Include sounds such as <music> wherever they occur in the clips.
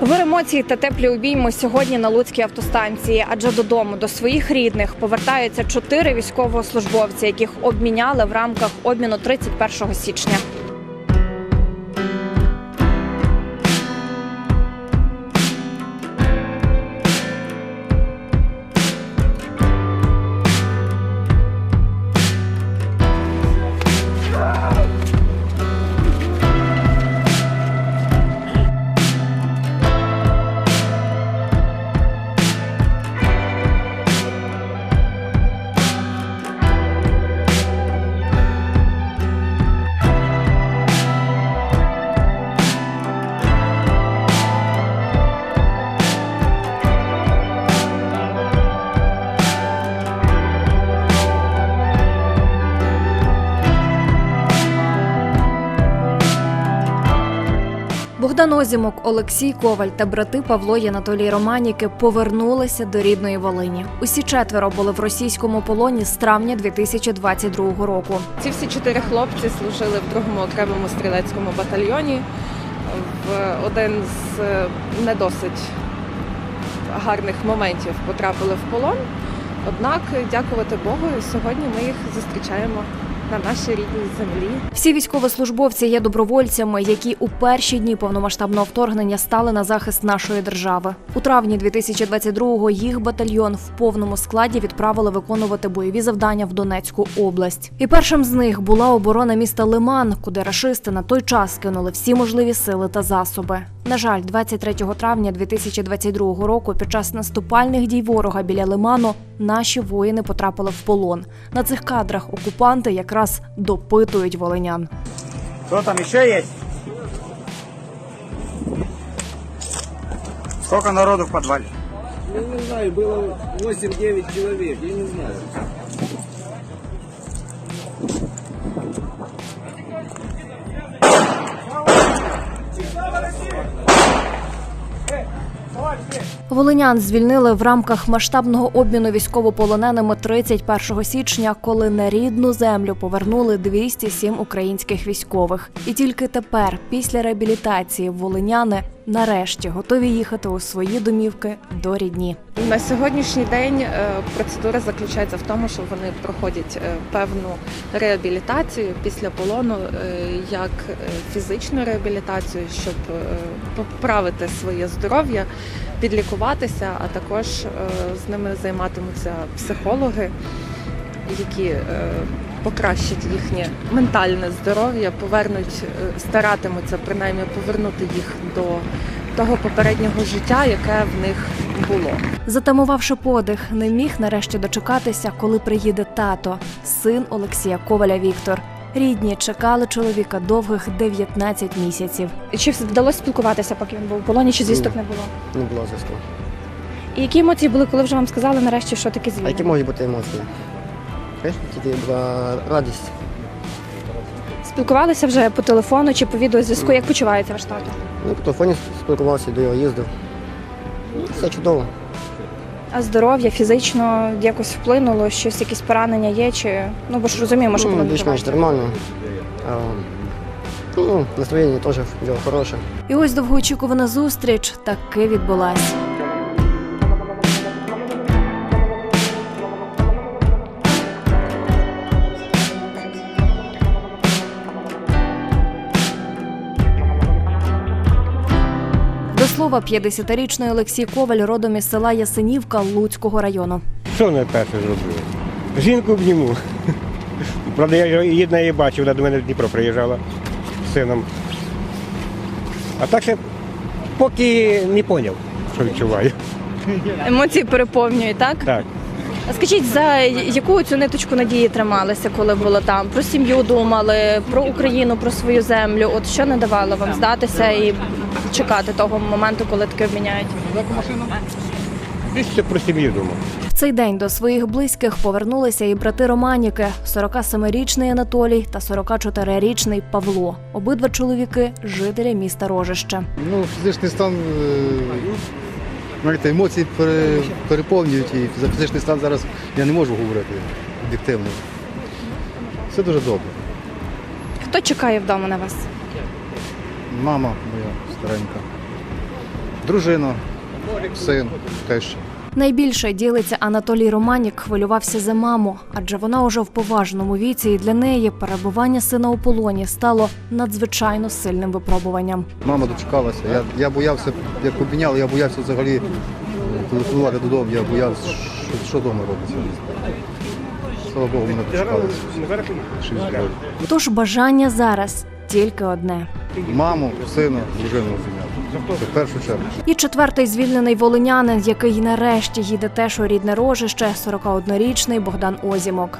Вир емоцій та теплі обійми сьогодні на Луцькій автостанції, адже додому до своїх рідних повертаються чотири військовослужбовці, яких обміняли в рамках обміну 31 січня. Богдан Озімок, Олексій Коваль та брати Павло і Анатолій Романіки повернулися до рідної Волині. Усі четверо були в російському полоні з травня 2022 року. Ці всі чотири хлопці служили в другому окремому стрілецькому батальйоні. В один з е, не досить гарних моментів потрапили в полон. Однак, дякувати Богу, сьогодні ми їх зустрічаємо на нашій рідній землі. Всі військовослужбовці є добровольцями, які у перші дні повномасштабного вторгнення стали на захист нашої держави. У травні 2022-го їх батальйон в повному складі відправили виконувати бойові завдання в Донецьку область. І першим з них була оборона міста Лиман, куди рашисти на той час кинули всі можливі сили та засоби. На жаль, 23 травня 2022 року, під час наступальних дій ворога біля Лиману, наші воїни потрапили в полон. На цих кадрах окупанти якраз допитують волинян. Кто там еще есть? Сколько народу в подвале? Я не знаю, было 8-9 человек, я не знаю. Волинян звільнили в рамках масштабного обміну військовополоненими 31 січня, коли на рідну землю повернули 207 українських військових. І тільки тепер, після реабілітації, волиняни нарешті готові їхати у свої домівки до рідні. На сьогоднішній день е, процедура заключається в тому, що вони проходять е, певну реабілітацію після полону, е, як фізичну реабілітацію, щоб поправити своє здоров'я, підлікуватися, а також з ними займатимуться психологи, які покращать їхнє ментальне здоров'я, повернуть, е, старатимуться принаймні повернути їх до того попереднього життя, яке в них було. Затамувавши подих, не міг нарешті дочекатися, коли приїде тато, син Олексія Коваля Віктор. Рідні чекали чоловіка довгих 19 місяців. Чи вдалося спілкуватися, поки він був у полоні, чи звісток не було? Не було зв'язку. І які емоції були, коли вже вам сказали нарешті, що таке А які можуть бути емоції? Знаєш, тільки була радість. Спілкувалися вже по телефону чи по відеозв'язку? Як почувається ваш тато? Ну, по телефоні спілкувався, до його їздив. Ну, Все чудово. А здоров'я фізично якось вплинуло? Щось, якісь поранення є? Чи ну бо ж розуміємо, що Ну, більш-менш нормально. А, ну, настроєння теж діло хороше. І ось довгоочікувана зустріч таки відбулась. Слова, 50-річний Олексій Коваль родом із села Ясенівка Луцького району. Що не перше зроблю? Жінку обніму. Правда, я її неї бачив, вона до мене в Дніпро приїжджала з сином. А так ще поки не зрозумів, що відчуваю. Емоції переповнюють, так? Так. А скажіть, за яку цю ниточку надії трималися, коли були там? Про сім'ю думали, про Україну, про свою землю. От що не давало вам здатися і чекати того моменту, коли таке обміняють? Більше про сім'ю думав. В цей день до своїх близьких повернулися і брати Романіки, 47-річний Анатолій та 44-річний Павло. Обидва чоловіки жителі міста Рожище. Ну, фізичний стан, е, знаєте, емоції пере, переповнюють і за фізичний стан зараз я не можу говорити об'єктивно. Все дуже добре. Хто чекає вдома на вас? Мама моя старенька. дружина, син теж. Найбільше ділиться Анатолій Романік, хвилювався за маму, адже вона уже в поважному віці, і для неї перебування сина у полоні стало надзвичайно сильним випробуванням. Мама дочекалася. Я, я боявся, як обміняли, я боявся взагалі телефонувати додому, я боявся, що, що вдома робиться. Слава Богу, мене дочекалися. Тож бажання зараз тільки одне. Маму, сина, дружину. Це в першу чергу. І четвертий звільнений волинянин, який нарешті їде теж у рідне рожище, 41-річний Богдан Озімок.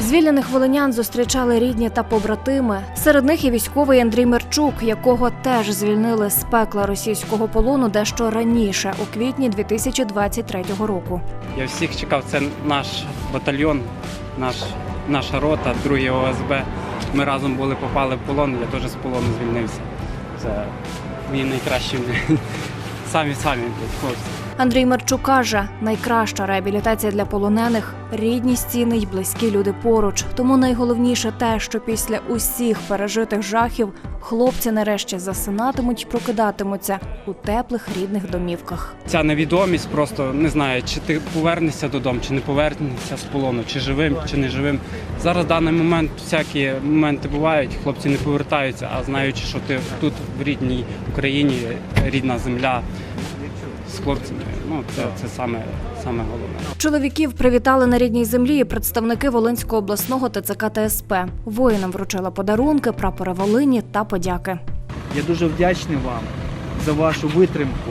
Звільнених волинян зустрічали рідні та побратими. Серед них і військовий Андрій Мерчук, якого теж звільнили з пекла російського полону дещо раніше, у квітні 2023 року. Я всіх чекав, це наш батальйон, наш, наша рота, другий ОСБ. Ми разом були, попали в полон, я теж з полону звільнився. Це мій найкращий <laughs> самі самі хлопці. Андрій Мерчук каже, найкраща реабілітація для полонених рідні стіни й близькі люди поруч. Тому найголовніше те, що після усіх пережитих жахів хлопці нарешті засинатимуть й прокидатимуться у теплих рідних домівках. Ця невідомість просто не знаю, чи ти повернешся додому, чи не повернешся з полону, чи живим, чи не живим. Зараз в даний момент всякі моменти бувають, хлопці не повертаються, а знаючи, що ти тут в рідній Україні, рідна земля з хлопцями, ну це, це саме, саме головне. Чоловіків привітали на рідній землі і представники Волинського обласного ТЦК та СП. Воїнам вручили подарунки, прапори Волині та подяки. Я дуже вдячний вам за вашу витримку.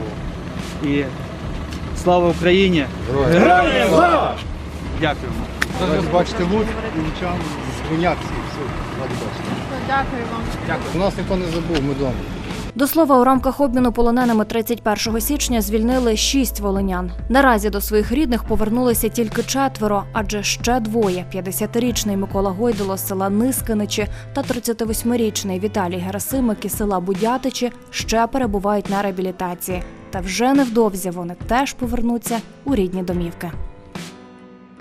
І слава Україні! Героям слава! Дякуємо. Бачите лут і лучам з Гунякських. Все, раді бачити. Дякую вам. У нас ніхто не забув, ми вдома. До слова, у рамках обміну полоненими 31 січня звільнили шість волинян. Наразі до своїх рідних повернулися тільки четверо, адже ще двоє: 50-річний Микола Гойдало з села Нисканичі та 38-річний Віталій Герасимик із села Будятичі ще перебувають на реабілітації. Та вже невдовзі вони теж повернуться у рідні домівки.